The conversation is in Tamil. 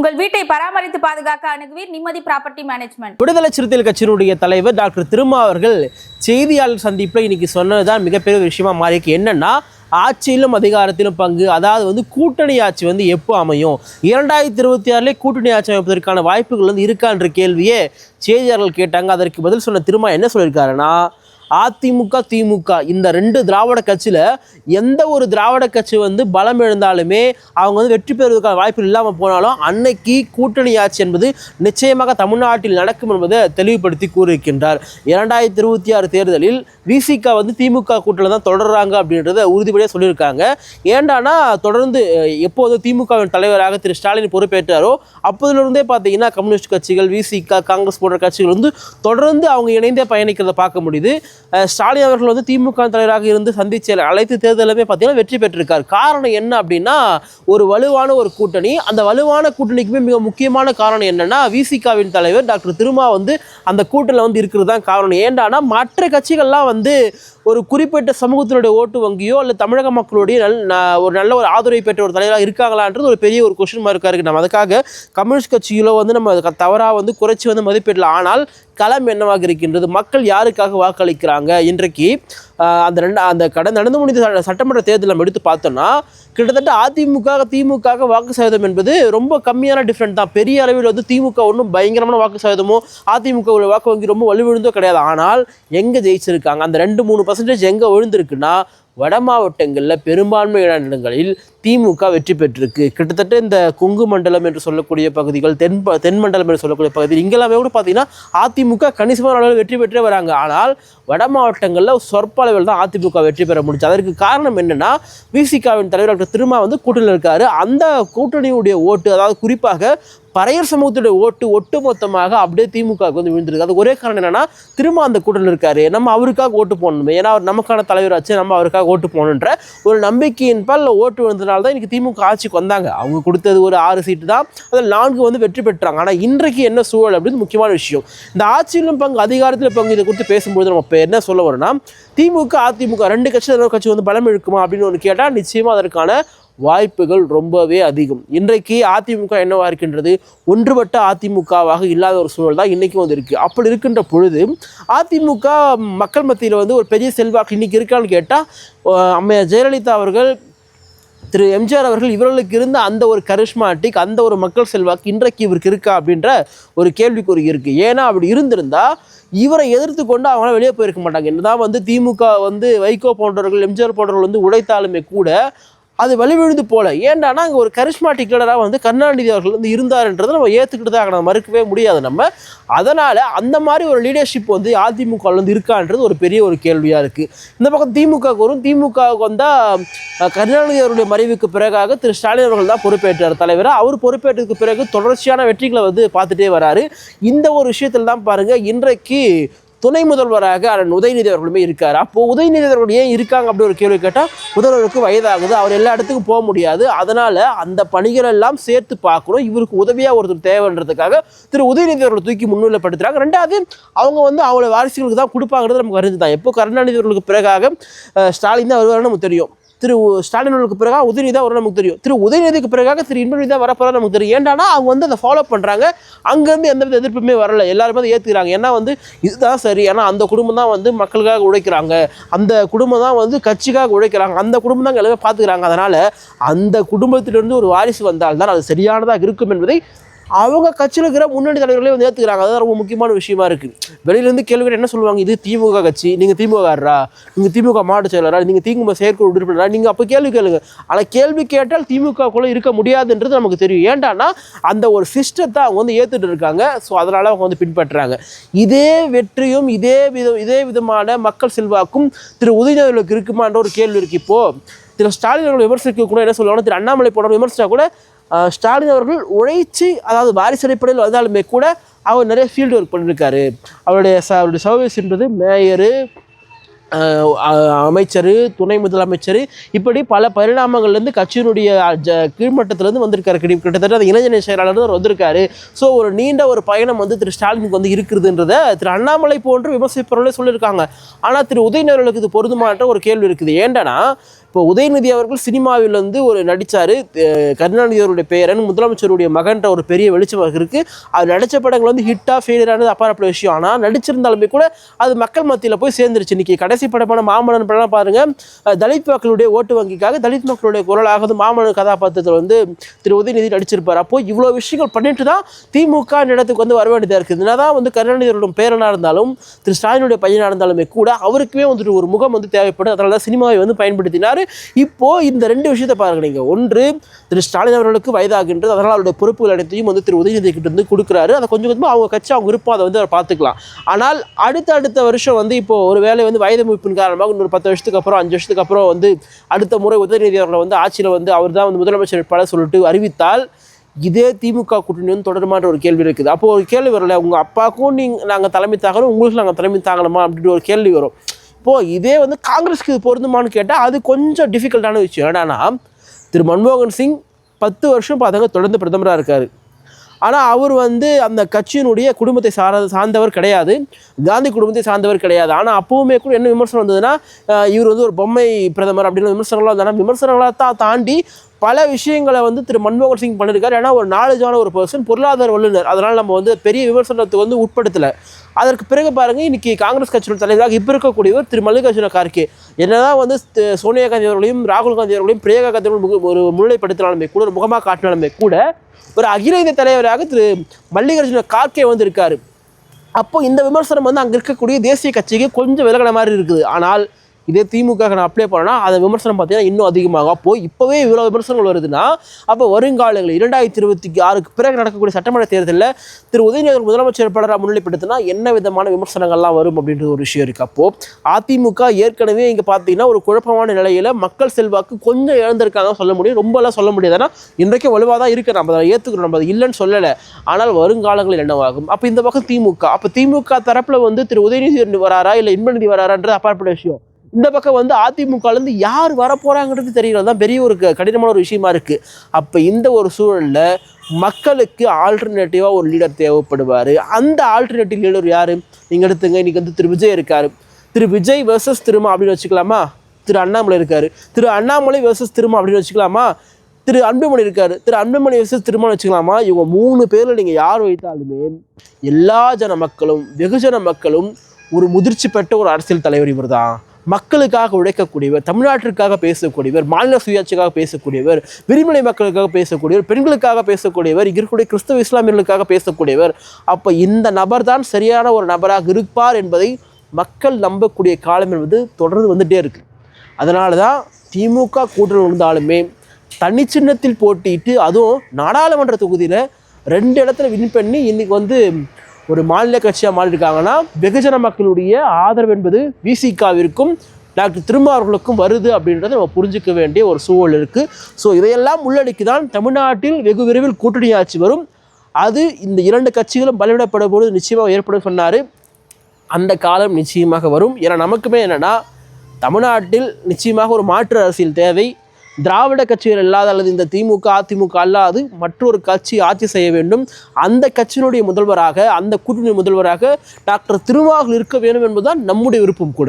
உங்கள் வீட்டை பராமரித்து பாதுகாக்க அணுகுவீர் நிம்மதி ப்ராப்பர்ட்டி மேனேஜ்மெண்ட். விடுதலை சிறுத்தைகள் கட்சியினுடைய தலைவர் டாக்டர் திருமா அவர்கள் செய்தியாளர் சந்திப்பில் இன்னைக்கு சொன்னதுதான் மிகப்பெரிய ஒரு விஷயமா மாறி இருக்கு என்னன்னா ஆட்சியிலும் அதிகாரத்திலும் பங்கு அதாவது வந்து கூட்டணி ஆட்சி வந்து எப்போ அமையும்? இரண்டாயிரத்தி இருபத்தி ஆறுலேயே கூட்டணி ஆட்சி அமைப்பதற்கான வாய்ப்புகள் வந்து இருக்கான்ற கேள்வியே செய்தியாளர்கள் கேட்டாங்க. அதற்கு பதில் சொன்ன திருமா என்ன சொல்லியிருக்காருன்னா அதிமுக திமுக இந்த ரெண்டு திராவிட கட்சியில் எந்த ஒரு திராவிட கட்சி வந்து பலம் எழுந்தாலுமே அவங்க வந்து வெற்றி பெறுவதற்கான வாய்ப்பு இல்லாமல் போனாலும் அன்னைக்கு கூட்டணி ஆட்சி என்பது நிச்சயமாக தமிழ்நாட்டில் நடக்கும் என்பதை தெளிவுபடுத்தி கூறியிருக்கின்றார். இரண்டாயிரத்தி இருபத்தி ஆறு தேர்தலில் விசிகா வந்து திமுக கூட்டணியில் தான் தொடர்றாங்க அப்படின்றத உறுதிபடியாக சொல்லியிருக்காங்க. ஏண்டானா தொடர்ந்து எப்போது திமுகவின் தலைவராக திரு ஸ்டாலின் பொறுப்பேற்றாரோ அப்போதிலிருந்தே பார்த்தீங்கன்னா கம்யூனிஸ்ட் கட்சிகள் விசிகா காங்கிரஸ் போன்ற கட்சிகள் வந்து தொடர்ந்து அவங்க இணைந்தே பயணிக்கிறத பார்க்க முடியுது. ஸ்டாலின் அவர்கள் வந்து திமுக தலைவராக இருந்து சந்திச்ச அனைத்து தேர்தலுமே பார்த்தீங்கன்னா வெற்றி பெற்றிருக்கார். காரணம் என்ன அப்படின்னா ஒரு வலுவான ஒரு கூட்டணி. அந்த வலுவான கூட்டணிக்குமே மிக முக்கியமான காரணம் என்னென்னா விசிகாவின் தலைவர் டாக்டர் திருமா வந்து அந்த கூட்டணியில் வந்து இருக்கிறது தான் காரணம். ஏண்டானா மற்ற கட்சிகள்லாம் வந்து ஒரு குறிப்பிட்ட சமூகத்தினுடைய ஓட்டு வங்கியோ அல்லது தமிழக மக்களுடைய நல் ஒரு நல்ல ஒரு ஆதரவை பெற்ற ஒரு தலைவராக இருக்காங்களான்றது ஒரு பெரிய ஒரு கொஷின் மார்க்காக இருக்குது நம்ம அதுக்காக கம்யூனிஸ்ட் கட்சியிலோ வந்து நம்ம அதுக்கு தவறாக வந்து குறைச்சி வந்து மதிப்பிடலாம். ஆனால் களம் என்னவாக இருக்கின்றது? மக்கள் யாருக்காக வாக்களிக்கிறாங்க? இன்றைக்கு அந்த ரெண்டு அந்த கடந்த நடந்து முடிந்த சட்டமன்ற தேர்தல் நம்ம எடுத்து பார்த்தோம்னா கிட்டத்தட்ட அதிமுக திமுக வாக்கு சதவீதம் என்பது ரொம்ப கம்மியான டிஃப்ரெண்ட் தான். பெரிய அளவில் வந்து திமுக ஒன்றும் பயங்கரமான வாக்கு சதவீதமோ அதிமுக வாக்கு வங்கி ரொம்ப வலுவிழுந்தோ கிடையாது. ஆனால் எங்கே ஜெயிச்சிருக்காங்க? அந்த ரெண்டு மூணு பர்சன்டேஜ் எங்கே விழுந்திருக்குன்னா வட மாவட்டங்களில் பெரும்பான்மையான இடங்களில் திமுக வெற்றி பெற்றிருக்கு. கிட்டத்தட்ட இந்த குங்கு மண்டலம் என்று சொல்லக்கூடிய பகுதிகள் தென் தென்மண்டலம் தென் மண்டலம் என்று சொல்லக்கூடிய பகுதிகள் இங்கெல்லாமே கூட பார்த்தீங்கன்னா அதிமுக கணிசமான அளவில் வெற்றி பெற்றே வராங்க. ஆனால் வட மாவட்டங்களில் சொற்ப அளவில் தான் அதிமுக வெற்றி பெற முடிஞ்சு. அதற்கு காரணம் என்னென்னா விசிகாவின் தலைவர் டாக்டர் திருமா வந்து கூட்டணியில் இருக்காரு. அந்த கூட்டணியுடைய ஓட்டு அதாவது குறிப்பாக பறையர் சமூகத்துடைய ஓட்டு ஒட்டுமொத்தமாக அப்படியே திமுகவுக்கு வந்து விழுந்துருக்கு. அது ஒரே காரணம் என்னென்னா திரும்ப அந்த கூட்டணியில் இருக்காரு. நம்ம அவருக்காக ஓட்டு போடணுமே. ஏன்னா அவர் நமக்கான தலைவராச்சு நம்ம அவருக்காக ஓட்டு போகணுன்ற ஒரு நம்பிக்கையின் பால் ஓட்டு விழுந்ததுனால தான் இன்றைக்கி திமுக ஆட்சிக்கு வந்தாங்க. அவங்க கொடுத்தது ஒரு ஆறு சீட்டு தான். அதில் நான்கு வந்து வெற்றி பெற்றாங்க. ஆனால் இன்றைக்கு என்ன சூழல் அப்படின்னு முக்கியமான விஷயம். இந்த ஆட்சியிலும் பங்கு அதிகாரத்தில் பங்கு இதை குறித்து பேசும்போது நம்ம இப்போ என்ன சொல்ல வரோம்னா திமுக அதிமுக ரெண்டு கட்சி கட்சி வந்து பலம் இழுக்குமா அப்படின்னு ஒன்று கேட்டால் நிச்சயமாக அதற்கான வாய்ப்புகள் ரொம்பவே அதிகம். இன்றைக்கு அதிமுக என்னவா இருக்கின்றது? ஒன்றுபட்ட அதிமுகவாக இல்லாத ஒரு சூழல் தான் இன்றைக்கும் வந்து இருக்குது அப்படி இருக்கின்ற பொழுது அதிமுக மக்கள் மத்தியில் வந்து ஒரு பெரிய செல்வாக்கு இன்றைக்கி இருக்கான்னு கேட்டால் அம்மையார் ஜெயலலிதா அவர்கள் திரு எம்ஜிஆர் அவர்கள் இவர்களுக்கு இருந்த அந்த ஒரு கரிஷ்மாட்டிக் அந்த ஒரு மக்கள் செல்வாக்கு இன்றைக்கு இவருக்கு இருக்கா அப்படின்ற ஒரு கேள்விக்குறி இருக்குது ஏன்னா அப்படி இருந்திருந்தால் இவரை எதிர்த்து கொண்டு அவங்களாம் வெளியே போயிருக்க மாட்டாங்க. என்னதான் வந்து திமுக வந்து வைகோ போன்றவர்கள் எம்ஜிஆர் போன்றவர்கள் வந்து உடைத்தாலுமே கூட அது வலிவிழுந்து போல. ஏண்டானா அங்கே ஒரு கரிஷ்மாட்டிக் லீடராக வந்து கருணாநிதி அவர்கள் வந்து இருந்தாருன்றதை நம்ம ஏற்றுக்கிட்டு தான் ஆகணும் மறுக்கவே முடியாது நம்ம. அதனால் அந்த மாதிரி ஒரு லீடர்ஷிப் வந்து அதிமுக வந்து இருக்கான்றது ஒரு பெரிய ஒரு கேள்வியாக இருக்குது இந்த பக்கம் திமுக வரும். திமுகவுக்கு வந்தால் கருணாநிதி அவருடைய மறைவுக்கு பிறகாக திரு ஸ்டாலின் அவர்கள் தான் பொறுப்பேற்றார் தலைவராக அவர் பொறுப்பேற்றதுக்கு பிறகு தொடர்ச்சியான வெற்றிகளை வந்து பார்த்துட்டே வராரு. இந்த ஒரு விஷயத்தில் தான் பாருங்கள் இன்றைக்கு துணை முதல்வராக அண்ணன் உதயநிதி அவர்களுமே இருக்கார். அப்போ உதயநிதி அவர்கள் ஏன் இருக்காங்க அப்படி ஒரு கேள்வி கேட்டால் முதல்வருக்கு வயதாகுது அவர் எல்லா இடத்துக்கும் போக முடியாது. அதனால அந்த பணிகள் எல்லாம் சேர்த்து பார்க்கணும் இவருக்கு உதவியாக ஒருத்தர் தேவைன்றதுக்காக திரு உதயநிதி அவர்களை தூக்கி முன்னிலைப்படுத்துறாங்க. ரெண்டாவது அவங்க வந்து அவங்களோட வாரிசுகளுக்கு தான் கொடுப்பாங்கிறது நமக்கு அறிஞ்சு தான். எப்போ கருணாநிதி அவர்களுக்கு பிறகாக ஸ்டாலின் தான் வருவாருன்னு நமக்கு தெரியும். திரு ஸ்டாலின் அவர்களுக்கு பிறகு உதயநிதி தான் வரும் நமக்கு தெரியும். திரு உதயநிதிக்கு பிறகாக திரு இன்பநிதி தான் வரப்போறா நமக்கு தெரியும். ஏன்டானா அவங்க வந்து அதை ஃபாலோ பண்ணுறாங்க அங்கேருந்து எந்தவித எதிர்ப்புமே வரல. எல்லாருமே அதை ஏற்றுக்கிறாங்க ஏன்னா வந்து இதுதான் சரி. ஏன்னா அந்த குடும்பம் தான் வந்து மக்களுக்காக உழைக்கிறாங்க. அந்த குடும்பம் தான் வந்து கட்சிக்காக உழைக்கிறாங்க. அந்த குடும்பம் தான் எல்லாமே பார்த்துக்கிறாங்க. அதனால் அந்த குடும்பத்திலிருந்து ஒரு வாரிசு வந்தால் தான் அது சரியானதாக இருக்கும் என்பதை அவங்க கட்சியில் இருக்கிற முன்னணி தலைவர்களே வந்து ஏற்றுக்கிறாங்க அதுதான் ரொம்ப முக்கியமான விஷயமா இருக்குது வெளியிலேருந்து கேள்விகள் என்ன சொல்லுவாங்க? இது திமுக கட்சி நீங்கள் திமுககாரரா நீங்கள் திமுக மாவட்ட செயலரா நீங்கள் திமுக செயற்குழு உறுப்பினரா? நீங்கள் அப்போ கேள்வி கேளுங்க. ஆனால் கேள்வி கேட்டால் திமுகக்குள்ளே இருக்க முடியாதுன்றது நமக்கு தெரியும். ஏன்டானா அந்த ஒரு சிஸ்டத்தை அவங்க வந்து ஏற்றுட்டு இருக்காங்க. ஸோ அதனால் அவங்க வந்து பின்பற்றுறாங்க இதே வெற்றியும் இதே விதம் இதே விதமான மக்கள் செல்வாக்கும் திரு உதயநிதிகளுக்கு இருக்குமான்ற ஒரு கேள்வி இருக்குது இப்போது திரு ஸ்டாலின் அவர்கள் விமர்சிக்க கூட என்ன சொல்லுவாங்க திரு அண்ணாமலை போன விமர்சித்தா கூட ஸ்டாலின் அவர்கள் உழைச்சி அதாவது வாரிசு அடிப்படையில் வந்தாலுமே கூட அவர் நிறைய ஃபீல்டு ஒர்க் பண்ணியிருக்காரு அவருடைய ச அவருடைய சர்வீஸ்ன்றது மேயரு அமைச்சர் துணை முதலமைச்சர் இப்படி பல பரிணாமங்கள்லேருந்து கட்சியினுடைய ஜ கீழ்மட்டத்திலேருந்து வந்திருக்காரு. கிட்டத்தட்ட அந்த இளைஞர் செயலாளர் அவர் வந்திருக்காரு. ஸோ ஒரு நீண்ட ஒரு பயணம் வந்து திரு ஸ்டாலினுக்கு வந்து இருக்குதுன்றத திரு அண்ணாமலை போன்று விமர்சிப்பவர்களே சொல்லியிருக்காங்க. ஆனால் திரு உதயநிதி இது பொருந்துமான்ற ஒரு கேள்வி இருக்குது. ஏண்டனா இப்போ உதயநிதி அவர்கள் சினிமாவில் வந்து ஒரு நடித்தார் கருணாநிதி அவருடைய பேரன் முதலமைச்சருடைய மகன்ற ஒரு பெரிய வெளிச்சம் இருக்கு. அது நடித்த படங்கள் வந்து ஹிட்டாக ஃபெயிலியரானது அப்பாற்பட்ட விஷயம். ஆனால் நடிச்சிருந்தாலுமே கூட அது மக்கள் மத்தியில் போய் சேர்ந்துருச்சு. இன்னைக்கு கடைசி படமான மாமன்னன் படம் பாருங்கள் தலித் மக்களுடைய ஓட்டு வங்கிக்காக தலித் மக்களுடைய குரலாக வந்து மாமன்னன் கதாபாத்திரத்தில் வந்து திரு உதயநிதி நடிச்சிருப்பார். அப்போது இவ்வளோ விஷயங்கள் பண்ணிட்டு தான் திமுக இடத்துக்கு வந்து வர வேண்டியதாக இருக்குது. என்னதான் வந்து கருணாநிதியோட பேரனாக இருந்தாலும் திரு ஸ்டாலினுடைய பையனாக இருந்தாலுமே கூட அவருக்குமே வந்துட்டு ஒரு முகம் வந்து தேவைப்படும். அதனால தான் சினிமாவை வந்து பயன்படுத்தினார். இப்போது இந்த ரெண்டு விஷயத்தை பாருங்க நீங்கள் ஒன்று திரு ஸ்டாலின் அவர்களுக்கு வயதாகின்றது. அதனால் அவருடைய பொறுப்புகள் அனைத்தையும் வந்து திரு உதயநிதி கிட்ட இருந்து கொடுக்குறாரு. அதை கொஞ்சம் கொஞ்சமாக அவங்க கட்சி அவங்க விருப்பம் அதை வந்து அவர் பார்த்துக்கலாம். ஆனால் அடுத்த அடுத்த வருஷம் வந்து இப்போ ஒரு வேலை வந்து வயது மீட்பின் காரணமாக இன்னொரு பத்து வருஷத்துக்கு அப்புறம் அஞ்சு வருஷத்துக்கு அப்புறம் வந்து அடுத்த முறை உதயநிதி அவர்களை வந்து ஆட்சியில் வந்து அவர் தான் வந்து முதலமைச்சர் வேட்பாளர் சொல்லிட்டு அறிவித்தால் இதே திமுக கூட்டணி வந்து தொடருமான்ற ஒரு கேள்வி இருக்குது. அப்போது ஒரு கேள்வி வரல உங்கள் அப்பாவுக்கும் நீங்கள் நாங்கள் தலைமை தாங்கணும் உங்களுக்கு நாங்கள் தலைமை தாங்கணுமா அப்படின்ற ஒரு கேள்வி வரும். இப்போது இதே வந்து காங்கிரஸ்க்கு இது பொருந்துமான்னு கேட்டால் அது கொஞ்சம் டிஃபிகல்ட்டான விஷயம். என்னன்னா திரு மன்மோகன் சிங் பத்து வருஷம் பார்த்தாங்க தொடர்ந்து பிரதமராக இருக்கார். ஆனால் அவர் வந்து அந்த கட்சியினுடைய குடும்பத்தை சார சார்ந்தவர் கிடையாது. காந்தி குடும்பத்தை சார்ந்தவர் கிடையாது. ஆனால் அப்போவுமே கூட என்ன விமர்சனம் வந்ததுன்னா இவர் வந்து ஒரு பொம்மை பிரதமர் அப்படின்னு விமர்சனங்களாக வந்தாலும் விமர்சனங்களாக தான் தாண்டி பல விஷயங்களை வந்து திரு மன்மோகன் சிங் பண்ணியிருக்காரு ஏன்னா ஒரு நாலேஜான ஒரு பர்சன் பொருளாதார வல்லுநர். அதனால் நம்ம வந்து பெரிய விமர்சனத்துக்கு வந்து உட்படுத்தலை. அதற்கு பிறகு பாருங்கள் இன்றைக்கி காங்கிரஸ் கட்சியோட தலைவராக இப்போ இருக்கக்கூடியவர் திரு மல்லிகார்ஜுன கார்கே. என்னதான் வந்து சோனியா காந்தி அவர்களையும் ராகுல் காந்தி அவர்களையும் பிரியங்கா காந்தி ஒரு முன்னிலைப்படுத்தினாலுமே கூட ஒரு முகமாக காட்டினாலுமே கூட ஒரு அகில இந்திய தலைவராக திரு மல்லிகார்ஜுன கார்கே வந்து இருக்கார் அப்போது இந்த விமர்சனம் வந்து அங்கே இருக்கக்கூடிய தேசிய கட்சிக்கு கொஞ்சம் விலகின மாதிரி இருக்குது. ஆனால் இதே திமுக நான் அப்ளை பண்ணனா அந்த விமர்சனம் பார்த்தீங்கன்னா இன்னும் அதிகமாகும் அப்போ இப்போவே இவ்வளோ விமர்சனங்கள் வருதுன்னா அப்போ வருங்காலங்களில் இரண்டாயிரத்தி இருபத்தி ஆறுக்கு பிறகு நடக்கக்கூடிய சட்டமன்ற தேர்தலில் திரு உதயநிதி முதலமைச்சர் வேட்பாளராக முன்னிலைப்படுத்தினா என்ன விதமான விமர்சனங்கள்லாம் வரும் அப்படின்ற ஒரு விஷயம் இருக்குது அப்போது அதிமுக ஏற்கனவே இங்கே பார்த்தீங்கன்னா ஒரு குழப்பமான நிலையில் மக்கள் செல்வாக்கு கொஞ்சம் இழந்திருக்காங்க சொல்ல முடியும். ரொம்பலாம் சொல்ல முடியாது. ஏன்னா இன்றைக்கும் வலுவாக தான் இருக்குது நம்ம அதை ஏற்றுக்கிறோம் நம்ம அதை இல்லைன்னு சொல்லலை. ஆனால் வருங்காலங்களில் என்னவாகும்? அப்போ இந்த பக்கம் திமுக. அப்போ திமுக தரப்பில் வந்து திரு உதயநிதி வராரா? இல்லை இன்பநிதி வராரான்றது அப்பாற்பட்ட விஷயம். இந்த பக்கம் வந்து அதிமுகலேருந்து யார் வரப்போகிறாங்கிறது தெரியல தான் பெரிய ஒரு கடினமான ஒரு விஷயமா இருக்குது அப்போ இந்த ஒரு சூழலில் மக்களுக்கு ஆல்டர்னேட்டிவாக ஒரு லீடர் தேவைப்படுவார். அந்த ஆல்டர்னேட்டிவ் லீடர் யார்? நீங்கள் எடுத்துங்க இன்றைக்கி வந்து திரு விஜய் இருக்கார். திரு விஜய் வெர்சஸ் திருமா அப்படின்னு வச்சுக்கலாமா? திரு அண்ணாமலை இருக்கார். திரு அண்ணாமலை வெர்சஸ் திருமா அப்படின்னு வச்சுக்கலாமா? திரு அன்புமணி இருக்கார். திரு அன்புமணி வெர்சஸ் திருமணம் வச்சுக்கலாமா? இவங்க மூணு பேரில் நீங்கள் யார் வைத்தாலுமே எல்லா ஜன மக்களும் வெகுஜன மக்களும் ஒரு முதிர்ச்சி பெற்ற ஒரு அரசியல் தலைவர் இவர் தான் மக்களுக்காக உழைக்கக்கூடியவர் தமிழ்நாட்டிற்காக பேசக்கூடியவர் மாநில சுயாட்சிக்காக பேசக்கூடியவர் விரிமலை மக்களுக்காக பேசக்கூடியவர் பெண்களுக்காக பேசக்கூடியவர் இருக்கக்கூடிய கிறிஸ்தவ இஸ்லாமியர்களுக்காக பேசக்கூடியவர் அப்போ இந்த நபர் தான் சரியான ஒரு நபராக இருப்பார் என்பதை மக்கள் நம்பக்கூடிய காலம் என்பது தொடர்ந்து வந்துட்டே இருக்கு. அதனால தான் திமுக கூட்டணி இருந்தாலுமே தனி சின்னத்தில் போட்டிட்டு அதுவும் நாடாளுமன்ற தொகுதியில் ரெண்டு இடத்துல வின் பண்ணி இன்றைக்கி வந்து ஒரு மாநில கட்சியாக மாறியிருக்காங்கன்னா வெகுஜன மக்களுடைய ஆதரவு என்பது விசிகாவிற்கும் டாக்டர் திருமாவர்களுக்கும் வருது அப்படின்றத நம்ம புரிஞ்சுக்க வேண்டிய ஒரு சூழல் இருக்குது ஸோ இதையெல்லாம் உள்ளடக்கி தான் தமிழ்நாட்டில் வெகு விரைவில் கூட்டணி ஆட்சி வரும். அது இந்த இரண்டு கட்சிகளும் பலவிடப்படும் பொழுது நிச்சயமாக ஏற்படும் சொன்னார். அந்த காலம் நிச்சயமாக வரும். ஏன்னா நமக்குமே என்னென்னா தமிழ்நாட்டில் நிச்சயமாக ஒரு மாற்று அரசியல் தேவை. திராவிட கட்சிகள் இல்லாத அல்லது இந்த திமுக அதிமுக அல்லாது மற்றொரு கட்சி ஆட்சி செய்ய வேண்டும். அந்த கட்சியினுடைய முதல்வராக அந்த கூட்டணி முதல்வராக டாக்டர் திருமாவளவன் இருக்க வேண்டும் என்பதுதான் நம்முடைய விருப்பம் கூட.